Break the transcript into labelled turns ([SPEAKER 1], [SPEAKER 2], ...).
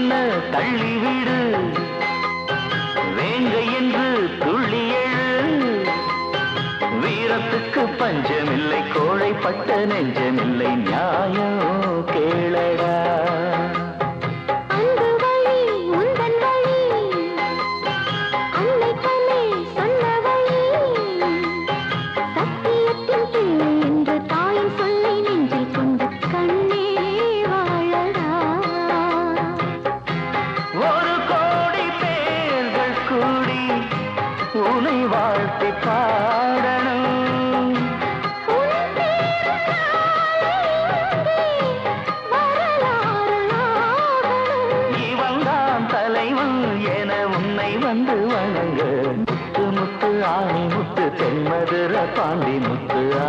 [SPEAKER 1] என்ன தள்ளிவிடு? வேங்க என்று துள்ளி எழு. வீரத்துக்கு பஞ்சமில்லை கோழைப்பட்ட நெஞ்சமில்லை நியாயம். வாழ்த்தி பாடணும்.
[SPEAKER 2] உன் பேரும்
[SPEAKER 1] தலைவன் என உன்னை வந்து வணங்க. முத்து முத்து ஆணி முத்து தென்மதுர பாண்டி முத்து ஆ